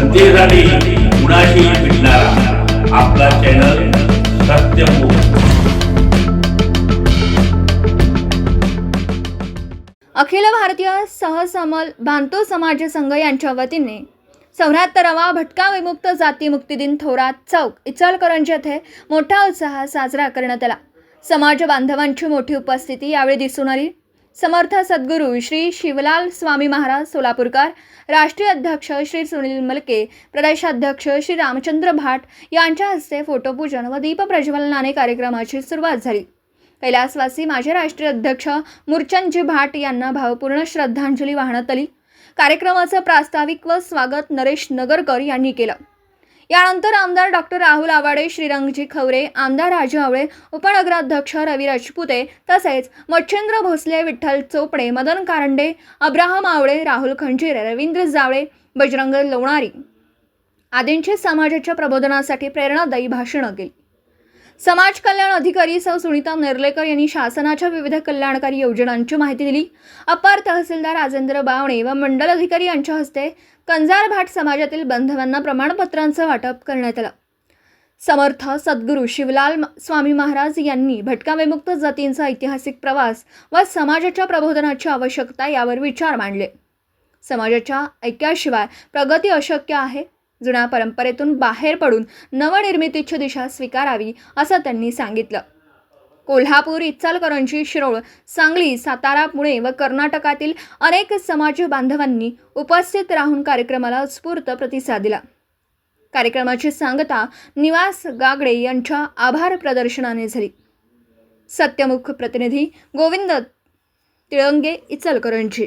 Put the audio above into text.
जनतेसाठी कुणाशी भेटणारा. आपला चॅनल सत्यमुख अखिल भारतीय सहसमल बांधतो समाज संघ यांच्या वतीने चौऱ्याहत्तरावा भटका विमुक्त जाती मुक्ती दिन थोरात चौक इचलकरंजी येथे मोठा उत्साहात साजरा करण्यात आला. समाज बांधवांची मोठी उपस्थिती यावेळी दिसून आली. समर्थ सद्गुरू श्री शिवलाल स्वामी महाराज सोलापूरकर राष्ट्रीय अध्यक्ष श्री सुनील मलके प्रदेशाध्यक्ष श्री रामचंद्र भाट यांच्या हस्ते फोटोपूजन व दीप प्रज्वलनाने कार्यक्रमाची सुरुवात झाली. कैलासवासी माजी राष्ट्रीय अध्यक्ष मुरचंदजी भाट यांना भावपूर्ण श्रद्धांजली वाहण्यात आली. कार्यक्रमाचं प्रास्ताविक व स्वागत नरेश नगरकर यांनी केलं. यानंतर आमदार डॉक्टर राहुल आवाडे श्रीरंगजी खवरे आमदार राजू आवळे उपनगराध्यक्ष रवी राजपुते तसेच मच्छिंद्र भोसले विठ्ठल चोपडे मदन कारंडे अब्राहम आवळे राहुल खंजीरे रवींद्र जावळे बजरंग लोणारी आदींची समाजाच्या प्रबोधनासाठी प्रेरणादायी भाषणं केली. समाज कल्याण अधिकारी सौ सुनीता नेर्लेकर यांनी शासनाच्या विविध कल्याणकारी योजनांची माहिती दिली. अपर तहसीलदार राजेंद्र बावणे व मंडल अधिकारी यांच्या हस्ते कंजार भाट समाजातील बांधवांना प्रमाणपत्रांचं वाटप करण्यात आलं. समर्थ सद्गुरू शिवलाल म- स्वामी महाराज यांनी भटका विमुक्त जातींचा ऐतिहासिक प्रवास व समाजाच्या प्रबोधनाची आवश्यकता यावर विचार मांडले. समाजाच्या ऐक्याशिवाय प्रगती अशक्य आहे. जुन्या परंपरेतून बाहेर पडून नवनिर्मितीची दिशा स्वीकारावी असं त्यांनी सांगितलं. कोल्हापूर इचलकरंजी शिरोळ सांगली सातारा पुणे व कर्नाटकातील अनेक समाज बांधवांनी उपस्थित राहून कार्यक्रमाला उत्स्फूर्त प्रतिसाद दिला. कार्यक्रमाची सांगता निवास गागडे यांच्या आभार प्रदर्शनाने झाली. सत्यमुख प्रतिनिधी गोविंद तिळंगे इचलकरंजी